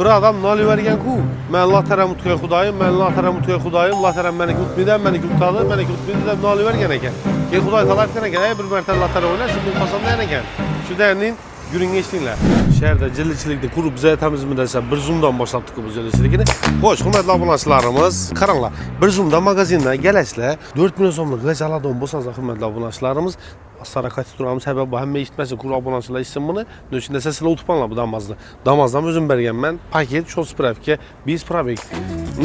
bir adam nali vergen ku. Men latara mutkuya kudayım, men latara mutkuya kudayım, latara beni kutmiden, beni kutadı, beni kutmiden nali vergen eken. Gel kuday talarken eken, bir mertel latara oynar, şimdi pasandayan eken. Şu derinin günün geçtiğinler. Şehirde cilicilikte kurup zeytemiz mi dese bir zoom'dan başlattık bu cilicilikini. Hoş, hürmetli abunachlarımız, karanlar. Bir zoom'da magazinle gelesle 4 milyon so'mlik g'ajaladon bo'lsangiz hurmatli obunachilarimiz Qaytib turamiz sababi hamma eshitmasin kur obunachilar eshitsin buni nima desa sizlar utibanglar bu damozni damozdan o'zim berganman paket shu spravka 5 probek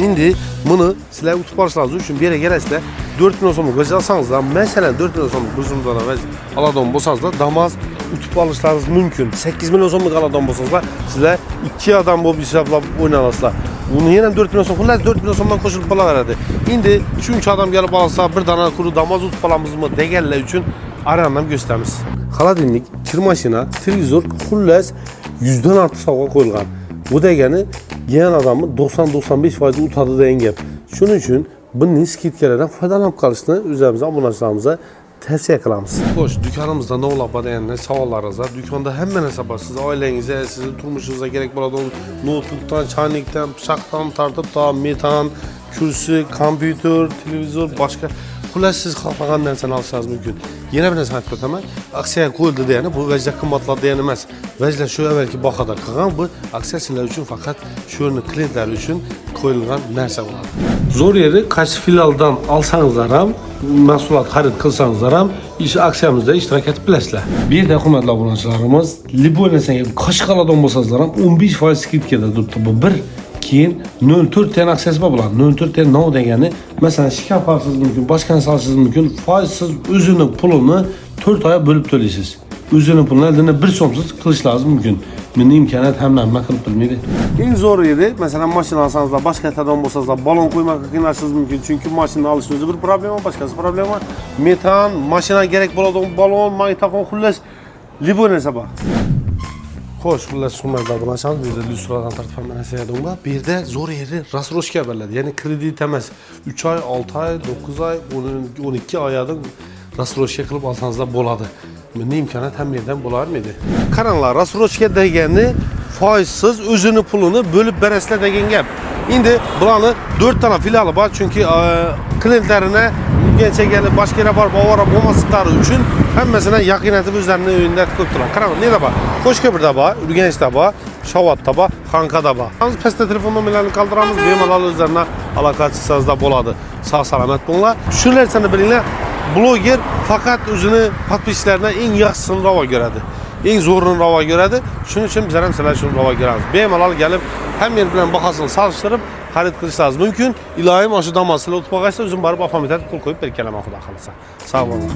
endi buni sizlar utib olishlaringiz uchun bu yerga kelasizlar 4 million so'mlik g'ajal olsangizlar masalan 4 million so'mlik bir zoomdan aladon bo'lsangizlar damoz utib olishlaringiz mumkin 8 million so'mlik aladon bo'lsangizlar sizlar ikki odam bo'lib hisoblab o'ynay olasizlar uni yana 4 million so'm xullas 4 million so'mdan qo'shilib qolaveradi endi shuncha odam kelib olsa bir dona kuru damoz utib olamizmi deganlar uchun aranam göstermiş. Xolodilnik, kir mashina, televizor xullas 100 dan ortiq sovg'a qo'yilgan. Bu degani yegan odamni 90-95% utadi degan gap. Shuning uchun bunday skidkalardan foydalanib qolishni o'zimiz obunachilarimizga tavsiya qilamiz. Xo'sh, do'konimizda nolab deganlar savollaringiz bor. Do'konda hamma narsa bor. Siz oilangizga, sizni turmushingizga kerak bo'ladigan notebookdan, chaynikdan, pichoqdan tortib to metan, kursi, kompyuter, televizor, boshqa Xullas siz xohlagan narsani olishingiz mumkin. Yana bir narsani aytib o'taman. Aksiya qo'yildi degani bu vajda qimmatlar degani emas. Vajda shu avvalgi bahoda qilgan bu aksiya sizlar uchun faqat shu klientlar uchun qo'yilgan narsa bo'ladi. Zo'r yeri qaysi filialdan olsangizlar ham, mahsulot xarid qilsangizlar ham ish aksiyamizda ishtirok etib bilasizlar. Bu yerda hurmatli obunachilarimiz, qoshiq oladigan bo'lsangizlar ham 15% skidkada turibdi. Bu bir keyin 04 ten aksiyasi bor bo'ladi 04 ten nov degani masalan shkaf olishingiz mumkin boshqa narsa olishingiz mumkin foizsiz o'zini pulini 4 oyga bo'lib to'laysiz o'zini pulini bir so'msiz qilishlaringiz mumkin buni imkoniyat hamma nima qilib bilmaydi eng zo'r yeri masalan mashina olsangizlar boshqa yerdan bo'lsangizlar balon qo'ymoqqa qiynalishingiz mumkin chunki mashina olishni o'zi bir problema boshqasi problema metan mashina kerak bo'ladigan balon magnitofon xullas liboy narsa bor Xo'sh, xullas hurmatli obunachilar, bu yerda lyustradan tortib hamma narsa yadimda. Bu yerda zo'r yeri rasroshka beriladi. Ya'ni kredit emas. 3 oy, 6 oy, 9 oy, 10 12 oydan rasroshka qilib olsangizlar bo'ladi. Bunday imkoniyat hamma yerdan bo'larmidi? Qaranglar, rasroshka degani foizsiz o'zini pulini bo'lib berasizlar degan gap. Endi bularni 4 tane filiali bor, chunki e, gençe gelip başka yere barıp avara olmasınlar için hemmesine yakın etip üzerine ürünler tuttular. Karanlık ne de var? Koşköprü'de var, Ürgenç'te var, Şavat'ta var, Kanka'da var. Yalnız peste telefon numaralarını kaldıramız. Benim alalı üzerine alakasızsınız da boladı. Sağ salamet bunlar. Şunlar sana bilinle bloger fakat özünü patpişlerine en yaxşısını rava görədi. En zorunu rava görədi. Şunun için bizler hem sizler şunu rava görəmiz. Benim alalı gelip hem bir-birinin baxasını salışdırıb xarid qilish. Mümkün ilahi maşı damasıyla utbaqaysa özün barıb afamitət qol qoyub bir kələmə xudaqalısa. Sağ olun.